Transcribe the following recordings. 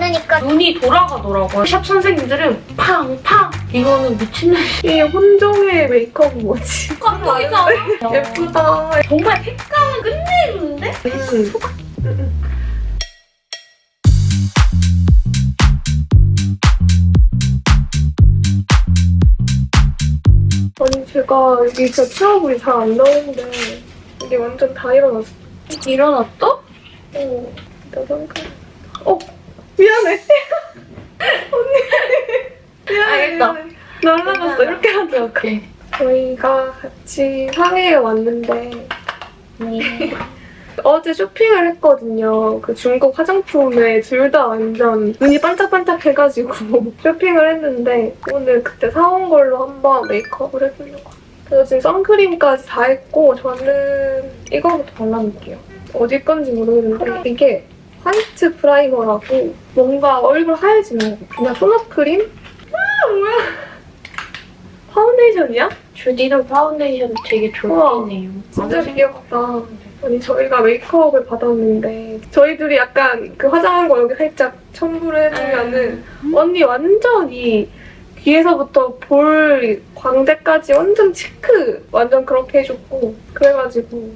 많으니까 눈이 돌아가더라고요. 샵 선생님들은 팡 팡 이거는 미친놈이 이 혼종의 메이크업 뭐지? 깜짝이야. 예쁘다. 정말 색감은 끝내주는데? 음. 아니 제가 여기 저 트러블이 잘 안 나오는데 이게 완전 다 일어났어. 일어났다? 어, 나 잠깐. 어, 미안해. 언니. 미안해. 알겠다. 미안해. 날라갔어. 이렇게 마. 오케이. 저희가 같이 상해에 왔는데 네. 어제 쇼핑을 했거든요. 그 중국 화장품에 둘 다 완전 눈이 반짝반짝 해가지고 쇼핑을 했는데 오늘 그때 사온 걸로 한번 메이크업을 해보려고. 그래서 지금 선크림까지 다 했고 저는 이거부터 발라볼게요. 어디 건지 모르겠는데 이게 화이트 프라이머라고 뭔가 얼굴 하얘지는 거. 그냥 토너크림? 아 뭐야? 파운데이션이야? 주디도 파운데이션 되게 좋네요. 진짜 귀엽다. 아니 저희가 메이크업을 받았는데 저희들이 약간 그 화장한 거 여기 살짝 첨부를 해주면은 언니 완전 이 귀에서부터 볼 광대까지 완전 치크 완전 그렇게 해줬고 그래가지고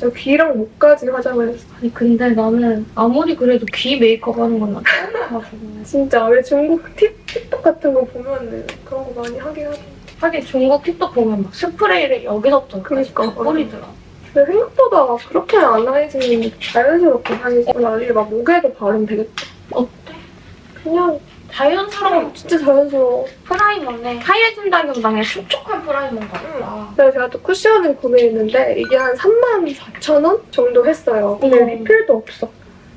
진짜 귀랑 목까지 화장을 했어. 아니 근데 나는 아무리 그래도 귀 메이크업 하는 건나 처음 봐가지고 진짜 왜 중국 팁, 틱톡 같은 거 보면은 그런 거 많이 하긴 하죠. 하긴 중국 틱톡 보면 막 스프레이를 여기서부터 그러니까. 여기까지 뿌리더라. 근데 생각보다 그렇게 안 하얘지는 자연스럽게 하얘지고 나중에 막 목에도 바르면 되겠다. 어때? 그냥 자연스러운 진짜 자연스러워. 프라이머네. 하얘진다기보다 그냥 촉촉한 프라이머인 것 같다. 그래서 제가 또 쿠션을 구매했는데 이게 한 34,000원 정도 했어요. 근데 음. 리필도 없어.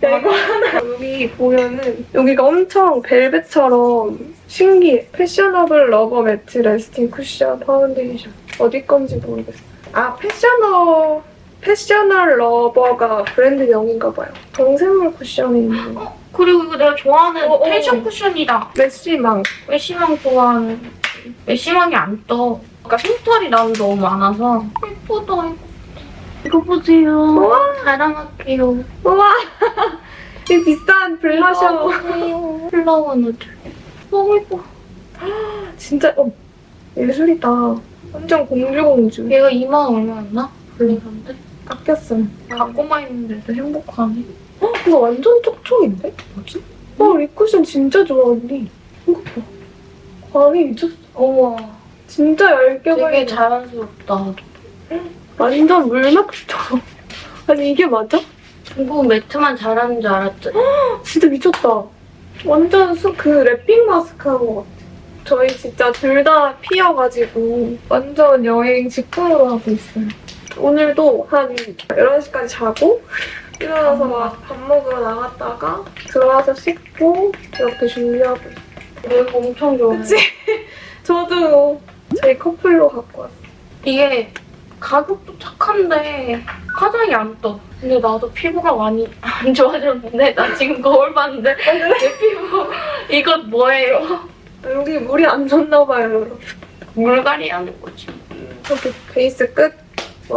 야, 이거 하나 여기 보면은 여기가 엄청 벨벳처럼 신기해. 패셔너블 러버 매트 레스팅 쿠션 파운데이션. 어디 건지 모르겠어. 아 패셔너 패셔널 러버가 브랜드 명인가 봐요. 정샘물 쿠션이 있는 거. 그리고 이거 내가 좋아하는 어, 어. 텐션 쿠션이다. 메쉬망. 메시망 좋아하는 메시망이 안 떠. 그러니까 흰털이 나는 너무 많아서 예쁘다 이거. 이거 보세요. 우와. 자랑할게요. 우와! 이 비싼 블러셔. 이거 플라워 누드. 너무 예뻐. 진짜 어, 예술이다. 완전 공주 공주. 얘가 2만 얼마였나? 블링한데? 깎였어. 갖고만 있는데도 행복하네. 어, 이거 완전 촉촉인데? 뭐지? 어, 립쿠션 진짜 좋아, 언니. 이거 봐. 광이 미쳤어. 어머, 진짜 얇게 되게 발려. 자연스럽다. 완전 물막처럼. 아니, 이게 맞아? 중국 매트만 잘하는 줄 알았지? 진짜 미쳤다. 완전 수, 그 랩핑 마스크 한것 같아. 저희 진짜 둘 다 피어가지고 완전 여행 직구로 하고 있어요. 오늘도 한 11시까지 자고 일어나서 막 밥 먹으러 나갔다가 들어와서 씻고 이렇게 준비하고. 이거 엄청 좋아해. 그치? 저도 저희 커플로 갖고 왔어요. 이게 가격도 착한데 화장이 안 떠. 근데 나도 피부가 많이 안 좋아졌는데 나 지금 거울 봤는데 내 피부 이것 뭐예요? 여기 물이 안 좋나 봐요, 여러분. 물갈이 하는 거지. 이렇게 베이스 끝.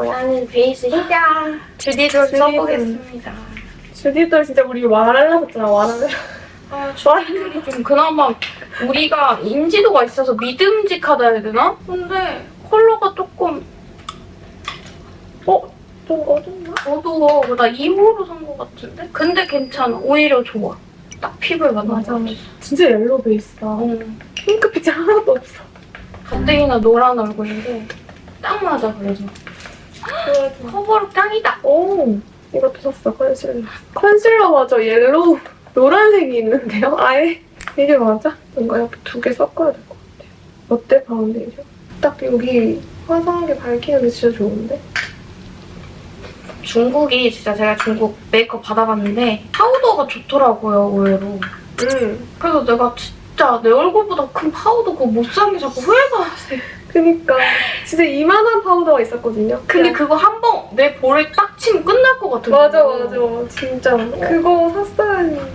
나는 베이스 시작. 주디도 주디도. 써보겠습니다. 주디들 진짜 우리 말하려었잖아, 말하려. 아, 주디들이 좀 그나마 우리가 인지도가 있어서 믿음직하다 해야 되나? 근데 컬러가 조금 어? 좀 어둡나? 어두워. 나 2호로 산 것 같은데? 근데 괜찮아. 오히려 좋아. 딱 피부에 맞는 맞아. 것 같아. 진짜 옐로우 베이스다. 응. 핑크빛이 하나도 없어. 가뜩이나 노란 얼굴인데 딱 맞아 그래서 커버력 짱이다 오, 이것도 샀어, 컨실러. 컨실러마저 옐로우, 노란색이 있는데요? 아예? 이게 맞아? 뭔가 옆에 두 개 섞어야 될 것 같아요. 어때, 파운데이션? 딱 여기 화사하게 밝히는 게 진짜 좋은데? 중국이 진짜 제가 중국 메이크업 받아봤는데 파우더가 좋더라고요 의외로 응. 그래서 내가 진짜 내 얼굴보다 큰 파우더 그거 못 산 게 자꾸 후회가 돼 그니까. 진짜 이만한 파우더가 있었거든요. 근데 그거 한 번 내 볼에 딱 치면 끝날 것 같은 맞아. 맞아. 진짜. 그거 샀어야 했는데.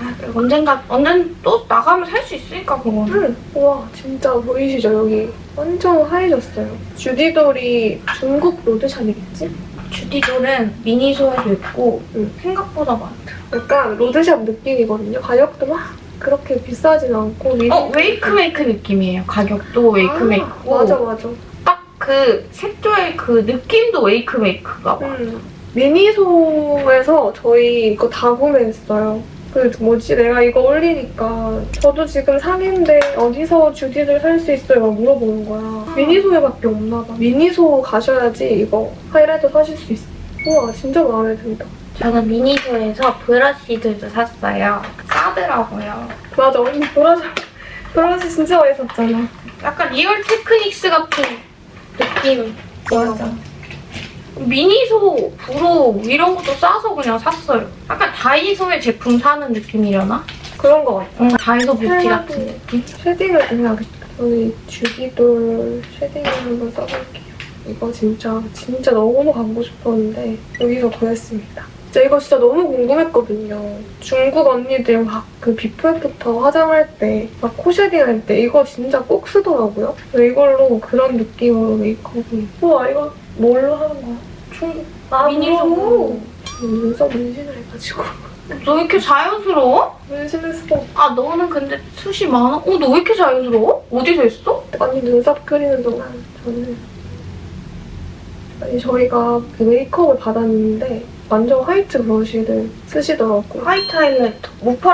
아, 언젠가 언젠 또 나가면 살 수 있으니까 그거는 응. 와, 진짜 보이시죠? 여기 완전 하얘졌어요. 주디돌이 중국 로드샵이겠지? 주디돌은 미니소에도 있고 응. 생각보다 많더라 약간 로드샵 느낌이거든요. 가격도 막 그렇게 비싸진 않고. 어 웨이크메이크 느낌이에요. 가격도 웨이크메이크고 아, 맞아 맞아. 딱 그 색조의 그 느낌도 웨이크메이크가 봐. 음. 미니소에서 저희 이거 다 구매했어요. 그 뭐지 내가 이거 올리니까 저도 지금 상인데 어디서 주디를 살 수 있어요? 막 물어보는 거야. 미니소에밖에 없나 봐. 미니소 가셔야지 이거 하이라이터 사실 수 있어. 우와 진짜 마음에 든다. 저는 미니소에서 브러쉬들도 샀어요. 싸더라고요. 맞아 언니 브러쉬 브러쉬 진짜 많이 샀잖아. 약간 리얼 테크닉스 같은 느낌. 맞아. 미니소, 브로 이런 것도 싸서 그냥 샀어요. 약간 다이소의 제품 사는 느낌이려나? 그런 거 같아. 응, 다이소 뷰티. 같은 느낌? 쉐딩을. 저는 이 주기돌 쉐딩을 한번 써볼게요. 이거 진짜 진짜 너무 갖고 싶었는데 여기서 구했습니다. 진짜 이거 진짜 너무 궁금했거든요. 중국 언니들 막 그 비포 애프터 화장할 때 막 코쉐딩 할 때 이거 진짜 꼭 쓰더라고요. 이걸로 그런 느낌으로 메이크업을 우와 이거 뭘로 하는 거야? 중국 아 미니소. 미니소 눈썹 문신을 해가지고 너 왜 이렇게 자연스러워? 문신했어. 아 너는 근데 숱이 많아? 어 너 왜 이렇게 자연스러워? 어디서 했어? 언니 눈썹 그리는 동안 저는 아니 저희가 그 메이크업을 받았는데 완전 화이트 브러쉬를 쓰시더라고요. 화이트 하이라이터 모펄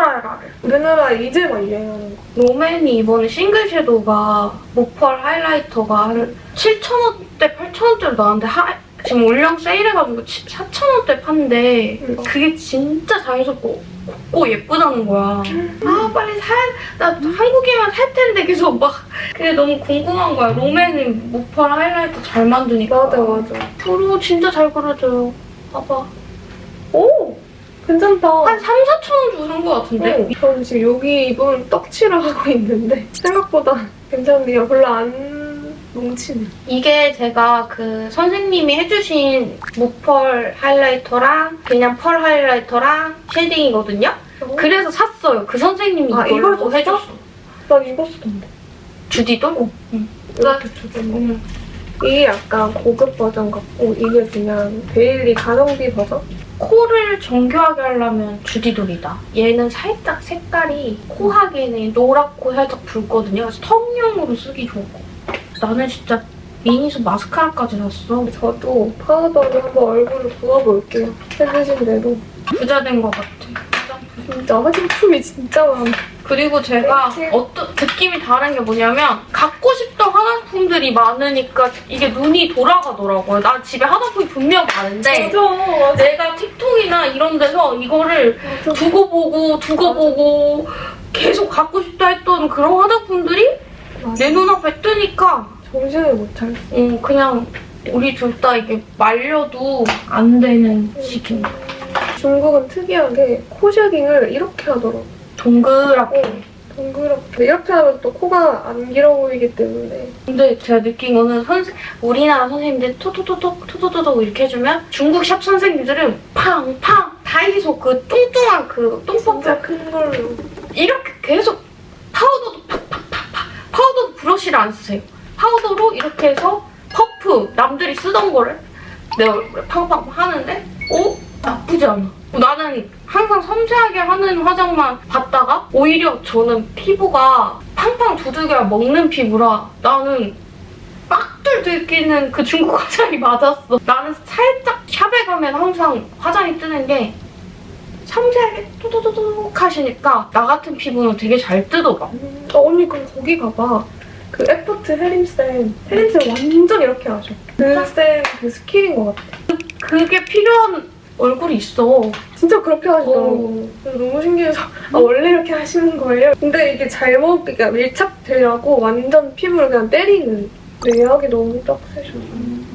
우리나라 이제 막 유행하는 거. 롬앤이 이번에 싱글 섀도우가 모펄 하이라이터가 한 7,000원대, 8,000원대로 나왔는데 하- 지금 올영 세일해가지고 4,000원대 판대 이거. 그게 진짜 자연스럽고 곱고 예쁘다는 거야. 아 빨리 살, 나 한국이면 살 텐데 계속 막 그게 너무 궁금한 거야. 롬앤이 모펄 하이라이터 잘 만드니까. 맞아 맞아. 프로 진짜 잘 그려져요. 봐봐. 오 괜찮다. 한 3, 4천 원 주고 산거 같은데? 네? 저는 지금 여기 입은 떡칠을 하고 있는데 생각보다 괜찮네요. 별로 안 뭉치네. 이게 제가 그 선생님이 해주신 모펄 하이라이터랑 그냥 펄 하이라이터랑 쉐딩이거든요? 그래서 샀어요. 그 선생님이 아, 이걸 이걸 샀어? 해줬어. 난 이거 쓰던데. 주디도? 이렇게 주던데. 응. 이게 약간 고급 버전 같고 이게 그냥 데일리 가성비 버전? 코를 정교하게 하려면 주디돌이다. 얘는 살짝 색깔이 코하기에는 노랗고 살짝 붉거든요. 그래서 턱용으로 쓰기 좋고. 나는 진짜 미니소 마스카라까지 샀어. 저도 파우더로 한번 얼굴을 부어볼게요. 해주신 대로. 부자 된 것 같아. 진짜 화장품이 진짜 많아. 그리고 제가. 어떤 느낌이 다른 게 뭐냐면 갖고 싶던 화장품들이 많으니까 이게 눈이 돌아가더라고요. 나 집에 화장품이 분명 많은데 맞아. 내가 틱톡이나 이런 데서 이거를 맞아. 두고 보고 두고 보고 계속 갖고 싶다 했던 그런 화장품들이 내 눈앞에 뜨니까 정신을 못 차렸어. 음, 그냥 우리 둘 다 이게 말려도 안 되는 시기. 중국은 특이하게 코 쉐딩을 이렇게 하더라고. 동그랗게. 동그랗게. 이렇게 하면 또 코가 안 길어 보이기 때문에. 근데 제가 느낀 거는 선생 우리나라 선생님들 토토토톡 토토토톡 이렇게 해주면 중국 샵 선생님들은 팡팡 다이소 그 뚱뚱한 그 똥pom프 진짜 큰 걸로. 이렇게 계속 파우더도 팍팍팍팍 파우더도 브러쉬를 안 쓰세요. 파우더로 이렇게 해서 퍼프 남들이 쓰던 거를 내 얼굴에 팡팡 하는데 어? 나쁘지 않아. 나는 항상 섬세하게 하는 화장만 봤다가 오히려 저는 피부가 팡팡 두들겨 먹는 피부라 나는 빡들 들키는 그 중국 화장이 맞았어. 나는 살짝 샵에 가면 항상 화장이 뜨는 게 섬세하게 또도도독 하시니까 나 같은 피부는 되게 잘 뜨더라. 음, 어, 언니 그럼 거기 가봐. 그 에포트 헬림쌤. 헬림쌤 완전 이렇게 하셔. 그쌤 그 스킬인 것 같아. 그게 필요한 얼굴이 있어. 진짜 그렇게 하시더라고. 그래서 너무 신기해서 아 원래 이렇게 하시는 거예요? 근데 이게 잘못 그러니까 밀착되려고 완전 피부를 그냥 때리는 내역이 너무 빡세셔.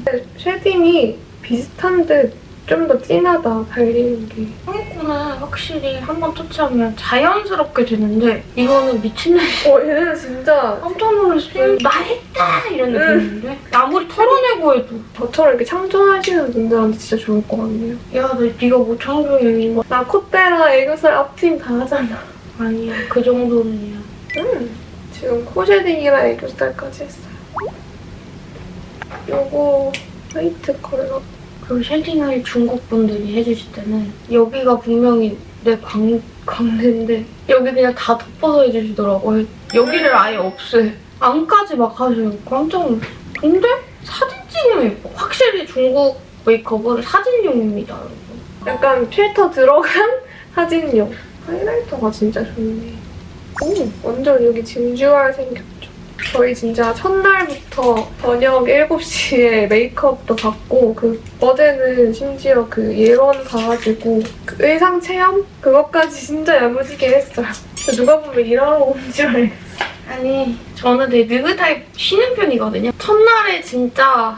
근데 쉐딩이 비슷한 듯 좀 더 진하다 발리는 게. 한국 거는 확실히 한 번 터치하면 자연스럽게 되는데 이거는 미친듯이 어 얘는 진짜 깜짝 놀랐어요. 나 했다 이런 느낌인데 아무리 털어내고 해도 저처럼 이렇게 창조하시는 분들한테 진짜 좋을 것 같네요. 야너 네가 뭐 창조해 나 콧대랑 애교살 앞팀 다 하잖아. 아니야 그 정도는요. 음, 지금 코 쉐딩이랑 애교살까지 했어요. 요거 화이트 컬러. 그 쉐딩을 중국 분들이 해주실 때는 여기가 분명히 내 광, 광대인데 여기 그냥 다 덮어서 해주시더라고요. 여기를 아예 없애. 안까지 막 하셔요. 깜짝 놀랐어요. 근데 사진 찍으면 예뻐. 확실히 중국 메이크업은 사진용입니다, 여러분. 약간 필터 들어간 사진용. 하이라이터가 진짜 좋네. 오, 완전 여기 진주알 생겼죠. 저희 진짜 첫날부터 저녁 7시에 메이크업도 받고, 그, 어제는 심지어 그 예원 가가지고, 그 의상 체험? 그것까지 진짜 야무지게 했어요. 누가 보면 일하러 온 줄 알겠어. 아니, 저는 되게 느긋하게 쉬는 편이거든요. 첫날에 진짜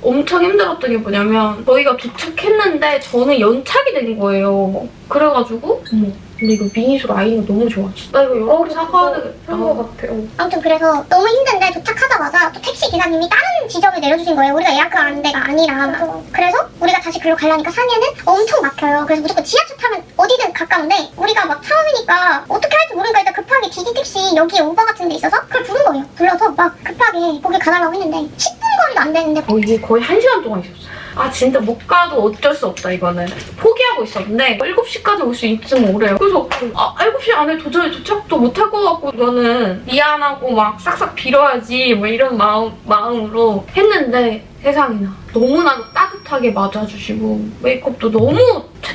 엄청 힘들었던 게 뭐냐면 저희가 도착했는데 저는 연착이 된 거예요. 그래가지고 어머, 근데 이거 미니소 라인이 너무 좋아. 나 이거 이렇게 사가야 되겠다. 한것 같아. 요 아무튼 그래서 너무 힘든데 도착하자마자 또 택시 기사님이 다른 지점을 내려주신 거예요. 우리가 예약한 데가 아니라. 그래서 우리가 다시 글로 가려니까 상해는 엄청 막혀요. 그래서 무조건 지하철 타면 어디든 가까운데 우리가 막 처음이니까 어떻게 할지 모르니까 일단 급하게 디디 택시 여기에 오버 같은 데 있어서 그걸 부른 거예요. 불러서 막 급하게 거기 가달라고 했는데 10분 거리도 안 되는데 어, 이게 거의 한 시간 동안 있었어요. 아 진짜 못 가도 어쩔 수 없다 이거는 포 기하고 있었는데 7시까지 올 수 있으면 오래요. 그래서 아 7시 안에 도저히 도착도 못할 것 같고 이거는 미안하고 막 싹싹 빌어야지 뭐 이런 마음, 마음으로 했는데 세상에나 너무나도 따뜻하게 맞아주시고 메이크업도 너무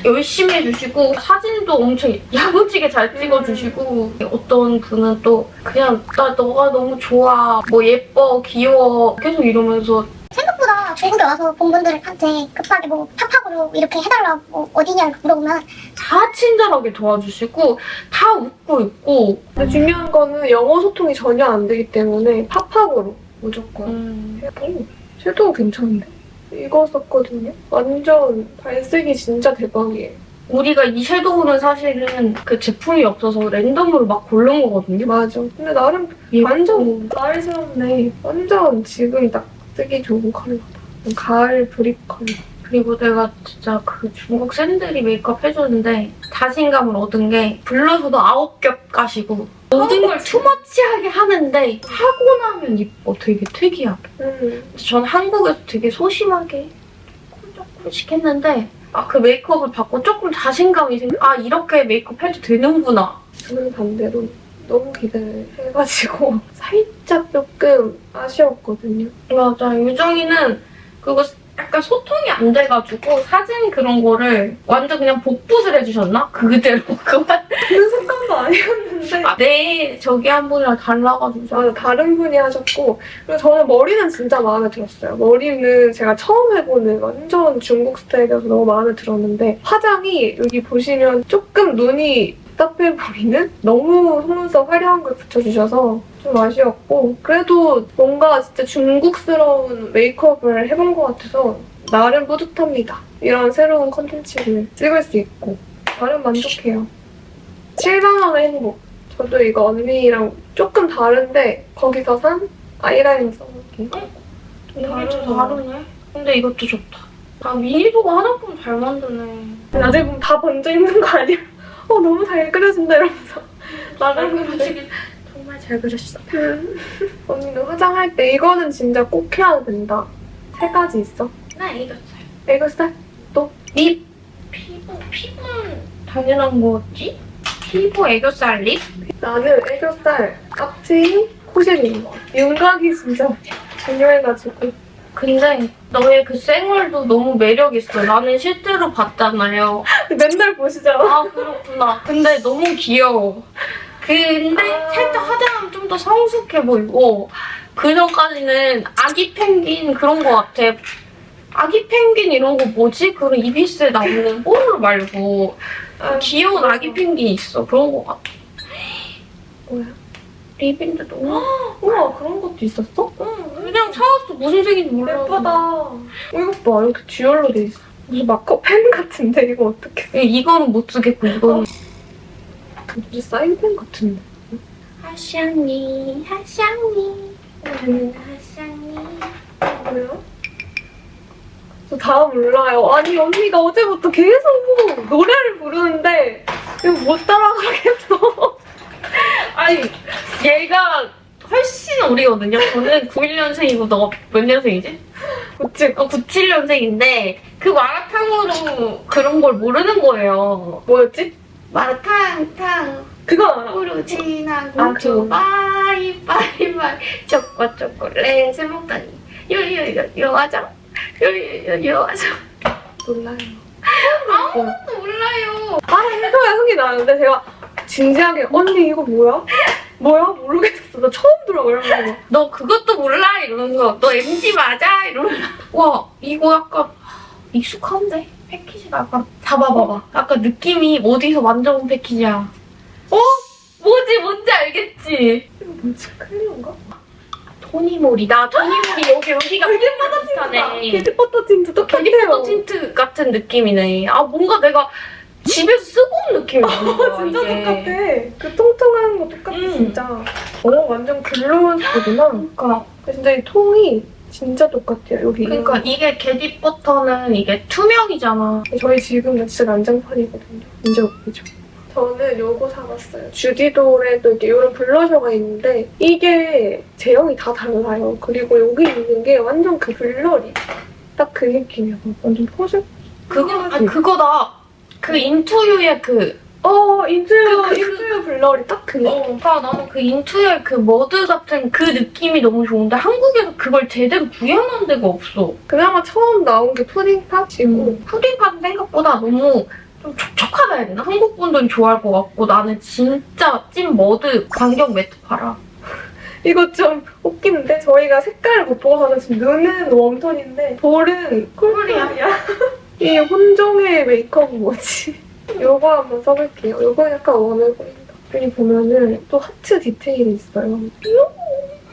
열심히 해주시고 사진도 엄청 야무지게 잘 찍어주시고 어떤 분은 또 그냥 나 너가 너무 좋아 뭐 예뻐 귀여워 계속 이러면서 중국에 와서 본 분들한테 급하게 뭐 팝팝으로 이렇게 해달라고 어디냐 물어보면 다 친절하게 도와주시고 다 웃고 있고 근데 중요한 거는 영어 소통이 전혀 안 되기 때문에 팝팝으로 무조건. 오, 섀도우 괜찮은데? 이거 썼거든요? 완전 발색이 진짜 대박이에요. 우리가 이 섀도우는 사실은 그 제품이 없어서 랜덤으로 막 고른 거거든요. 맞아. 근데 나름. 완전 가을스럽네. 완전 지금 딱 쓰기 좋은 컬러다. 가을 브릭 컬러. 그리고 내가 진짜 그 중국 샌들이 메이크업 해줬는데 자신감을 얻은 게 블러셔도 아홉 겹 가시고 모든 걸 투머치하게 하는데 하고 나면 이뻐 되게 특이하게. 음. 전 한국에서 되게 소심하게 조금 조금씩 했는데 아 그 메이크업을 받고 조금 자신감이 생겨 아 이렇게 메이크업 해도 되는구나 저는 반대로 너무 기대를 해가지고 살짝 조금 아쉬웠거든요. 맞아 유정이는 그거 약간 소통이 안 돼가지고 사진 그런 거를 완전 그냥 복붙을 해주셨나? 그대로 그만 그 색감도 아니었는데. 아, 네 저기 한 분이랑 달라가지고 맞아, 다른 분이 하셨고. 그리고 저는 머리는 진짜 마음에 들었어요. 머리는 제가 처음 해보는 완전 중국 스타일이어서 너무 마음에 들었는데, 화장이 여기 보시면 조금 눈이 답답해 보이는? 너무 속눈썹 화려한 걸 붙여주셔서 좀 아쉬웠고, 그래도 뭔가 진짜 중국스러운 메이크업을 해본 것 같아서 나름 뿌듯합니다. 이런 새로운 컨텐츠를 찍을 수 있고, 나름 만족해요. 7만원의 행복. 저도 이거 언니랑 조금 다른데 거기서 산 아이라인 써볼게요. 이게 좀 다르네 근데 이것도 좋다 아 미니소가 화장품 잘 만드네 나중에 보면 다 번져 있는 거 아니야? 어 너무 잘 그려진다 이러면서 잘 나가는 거 그려지긴 정말 잘 그렸어 언니는 화장할 때 이거는 진짜 꼭 해야 된다. 세 가지 있어. 나 이겼어요 애교살? 립 피부 피부는 당연한 거지 피부 애교살 립 나는 애교살, 앞치, 코실인 거. 윤곽이 진짜 중요해가지고. 근데 너의 그 쌩얼도 너무 매력 있어 나는 실제로 봤잖아요 맨날 보시잖아. 아 그렇구나. 근데 너무 귀여워. 근데 아. 살짝 화장하면 좀 더 성숙해 보이고 그 전까지는 아기 펭귄 그런 거 같아. 아기 펭귄 이런 거 뭐지? 그런 이비스에 나오는 뽀로로 말고 아, 귀여운 아기 펭귄 있어. 그런 거 같아. 뭐야? 리빈도 너무 우와 그런 것도 있었어? 응. 무슨 색인지 몰라. 예쁘다. 어, 이거 봐 이렇게 듀얼로 돼 있어. 무슨 마커 펜 같은데 이거 어떻게? 이거는 못 쓰겠고 이거는 무슨 사인펜 같은데. 하샹니 하샹니 나는 하샹니 뭐야? 저 다음 몰라요. 아니 언니가 어제부터 계속 노래를 부르는데 이거 못 따라가겠어. 아니 얘가 훨씬 어리거든요. 저는 91년생이고 너가 몇 년생이지? 그치? 어, 97년생인데 그 마라탕으로 그런 걸 모르는 거예요. 뭐였지? 마라탕 탕 그거 알아. 우루 지나고 아, 그거. 바이 바이 바이 초코 초콜릿을 먹다니 요요요 요화장 요요요 요화장 몰라요. 아무것도 몰라요 말해줘야 흥이 나는데 제가 진지하게 언니 이거 뭐야? 뭐야? 모르겠어. 나 처음 들어 이러면서 너 그것도 몰라 이러면서 너 MG 맞아 이러면서 와 이거 약간 익숙한데 패키지가 약간 잡아봐봐 약간 느낌이 어디서 만져본 패키지야 어? 뭐지 뭔지 알겠지? 이거 뭐지? 클리어인가? 토니모리 나 토니모리 여기 여기가 비슷하네 캐디버터 틴트 똑같아요. 캐리포터 틴트 같은 느낌이네 아 뭔가 내가 집에서 쓰고 온 느낌이 드는 거야 진짜 이게. 똑같아. 그 통통한 거 똑같아 음. 진짜. 어 완전 글로우스구나. 그러니까 진짜 이 통이 진짜 똑같아요. 여기. 그러니까 이게 게디 버터는 이게 투명이잖아 저희 지금 진짜 난장판이거든요. 진짜 웃기죠. 저는 요거 사봤어요. 주디돌에도 이렇게 이런 블러셔가 있는데 이게 제형이 다 달라요. 그리고 여기 있는 게 완전 그 블러리. 딱 그 느낌이야. 완전 퍼즐. 그거 아 그거다 그 인투유의 그 어, 인투유, 그, 그, 인투유 블러리 딱 그. 어, 그러니까 나는 그 인투의 그 머드 같은 그 느낌이 너무 좋은데 한국에서 그걸 제대로 구현한 데가 없어. 그나마 처음 나온 게 푸딩팝이고 푸딩파는 생각보다 너무 좀 촉촉하다 해야 되나? 한국 분들이 좋아할 것 같고 나는 진짜 찐 머드 광경 매트 팔아. 이거 좀 웃긴데 저희가 색깔을 못 보고 사서 지금 눈은 웜톤인데 볼은. 쿨이야. 이 혼종의 메이크업은 뭐지? 요거 한번 써볼게요. 요거 약간 웜해 보인다. 여기 보면은 또 하트 디테일이 있어요.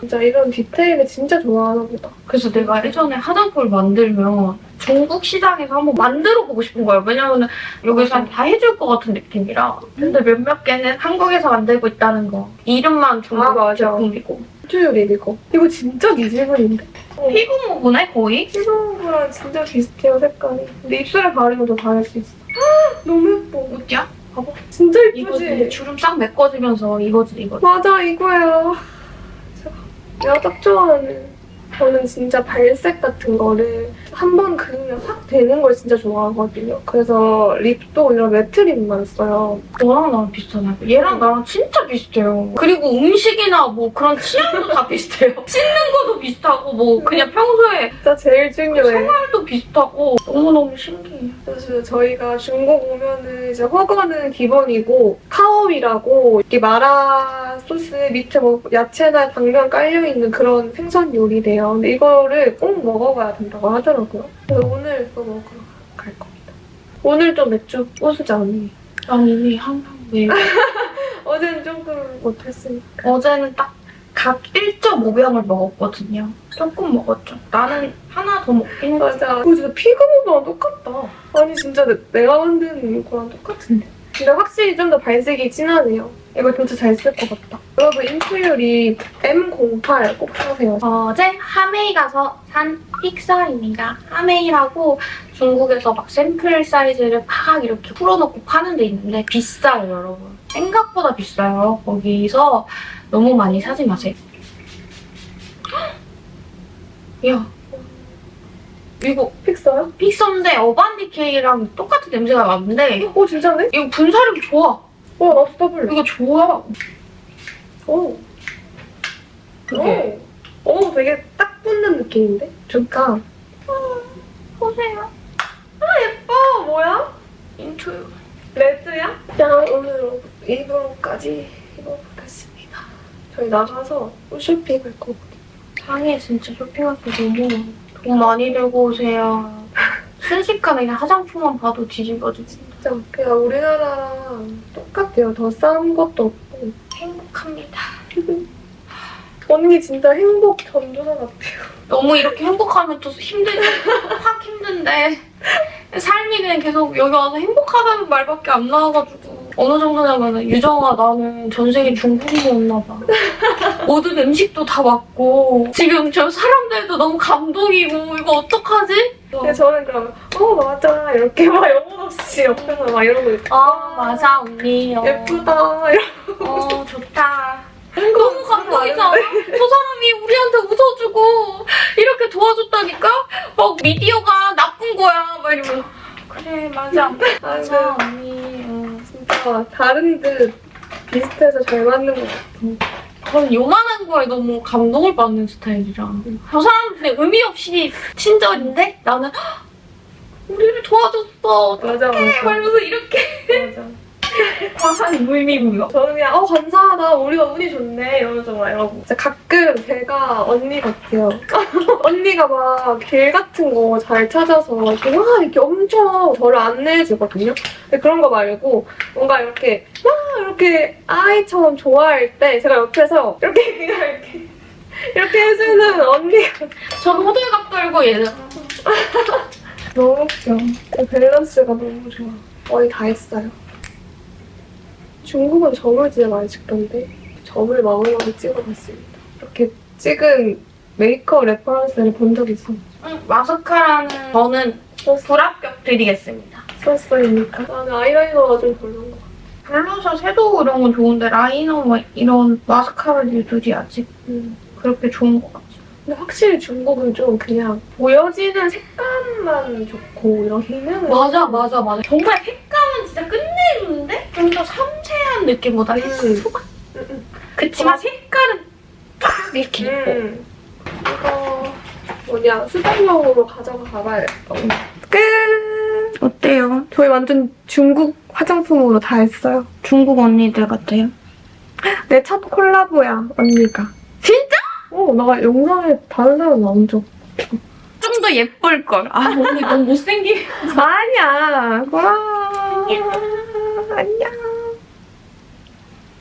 진짜 이런 디테일을 진짜 좋아하나 보다. 그래서 내가 예전에 화장품을 만들면 중국 시장에서 한번 만들어 보고 싶은 거예요. 왜냐면은 여기서 다 해줄 것 같은 느낌이라. 근데 몇몇 개는 한국에서 만들고 있다는 거. 이름만 중국 아, 맞아. 제품이고. 튜유립 이거. 이거 진짜 니질분인데? 피부 모브네 거의? 피부랑 진짜 비슷해요 색깔이. 근데 입술에 바르면 더 다를 수 있어. 너무 예뻐. 어디야? 봐봐. 진짜. 예쁘지? 주름 싹 메꿔지면서 이거지 이거지. 맞아 이거예요. 내가 딱 좋아하는. 저는 진짜 발색 같은 거를 한 번 그으면 확 되는 걸 진짜 좋아하거든요. 그래서 립도 이런 매트 립만 써요. 너랑 나랑 비슷하네. 얘랑 나랑 진짜 비슷해요. 그리고 음식이나 뭐 그런 취향도 다 비슷해요. 씻는 것도 비슷하고 뭐 그냥 평소에 진짜 제일 중요해. 생활도 비슷하고 너무너무 신기해. 그래서 저희가 중국 오면은 이제 허거는 기본이고 카오이라고 이렇게 마라 소스 밑에 뭐 야채나 당면 깔려 있는 그런 생선 요리래요. 근데 이거를 꼭 먹어봐야 된다고 하더라고요. 그래서 오늘 그거 먹으러 갈 겁니다. 오늘 좀 맥주 부수지 않니? 난 이미 항상 왜 어제는 조금 못했으니까. 어제는 딱 각 1.5병을 먹었거든요. 조금 먹었죠. 나는 하나 더 먹긴 했지. 맞아. 이거 진짜 피그 모드랑 똑같다. 아니 진짜 내, 내가 만든 거랑 똑같은데. 근데 확실히 좀 더 발색이 진하네요. 이거 진짜 잘 쓸 것 같다. 여러분 인투율이 M08 꼭 사세요. 어제 하메이 가서 산 픽서입니다. 하메이라고 중국에서 막 샘플 사이즈를 팍 이렇게 풀어놓고 파는 데 있는데 비싸요, 여러분. 생각보다 비싸요. 거기서 너무 많이 사지 마세요. 헉! 야, 이거 픽서요? 픽서인데 어반디케이랑 똑같은 냄새가 나는데 오 진짜네? 이거 분사력이 좋아. 와 나도 써볼래. 이거 좋아. 오. 그게 오. 오 되게 딱 붙는 느낌인데? 좋다. 보세요. 어 뭐야? 인투. 레드야? 자 오늘 일부러까지 입어보겠습니다. 저희 나가서 쇼핑 갈 거거든요. 상해 진짜 쇼핑할 게 너무 많아. 돈 많이 들고 오세요. 순식간에 그냥 화장품만 봐도 뒤집어지고 진짜 그냥 우리나라랑 똑같아요. 더 싼 것도 없고. 행복합니다. 언니 진짜 행복 전도사 같아요. 너무 이렇게 행복하면 또 힘들지. 확 힘든데 삶이 그냥 계속 여기 와서 행복하다는 말밖에 안 나와가지고 어느 정도냐면 유정아 나는 전생에 중국인이었나 봐. 모든 음식도 다 맞고 지금 저 사람들도 너무 감동이고 이거 어떡하지? 근데 저는 그러면 어 맞아 이렇게 막 영혼 없이 옆에서 막 이러고 있고 아 맞아 언니. 어. 예쁘다 이러고 어 좋다. 너무 감동이잖아. 저 사람이 우리한테 웃어주고 이렇게 도와줬다니까? 막 미디어가 나쁜 거야. 막 이러면 그래 맞아. 맞아 언니. 응. 진짜 다른 듯 비슷해서 잘 맞는 것 같아. 저는 요만한 거에 너무 감동을 받는 스타일이라. 저 그냥 의미 없이 친절인데 나는 "헉, 우리를 도와줬어. 맞아, 맞아. 말면서 이렇게 맞아. 과한 무의미고요. 저는 그냥 어 감사하다. 우리가 운이 좋네. 이러면서 막 이러고. 진짜 가끔 제가 언니 같아요. 언니가 막 길 같은 거 잘 찾아서 이렇게 막 이렇게 엄청 저를 안내해 주거든요. 근데 그런 거 말고 뭔가 이렇게 막 이렇게 아이처럼 좋아할 때 제가 옆에서 이렇게 그냥 이렇게 이렇게 해주는 언니가. 전 호들갑 떨고 얘는 너무 그 밸런스가 너무 좋아. 거의 다 했어요 중국은 점을 진짜 많이 찍던데 점을 마구마구 찍어봤습니다. 이렇게 찍은 메이크업 레퍼런스를 본적 있어. 음, 마스카라는 저는 불합격 드리겠습니다. 썼어이니까. 나는 아이라이너가 좀 별로인 것 같아. 블러셔, 섀도우 이런 건 좋은데 라이너 뭐 이런 마스카라들이 아직 음. 그렇게 좋은 것 같지. 근데 확실히 중국은 좀 그냥 보여지는 색감만 좋고 이런 기능은 맞아, 맞아, 맞아. 정말 색감은 진짜 끝내주는데 좀 더 느낌보다 음. 소박. 음, 음. 그치만 색깔은 딱 이렇게 예뻐. 음. 이거 뭐냐 수정용으로 가져가 봐봐야겠다. 끝! 어때요? 저희 완전 중국 화장품으로 다 했어요. 중국 언니들 같아요? 내 첫 콜라보야, 언니가. 진짜? 어, 나 영상에 다른 사람 나온 적. 좀 더 예쁠 걸. 아 언니 너무 못생기. 아니야. 와. 안녕.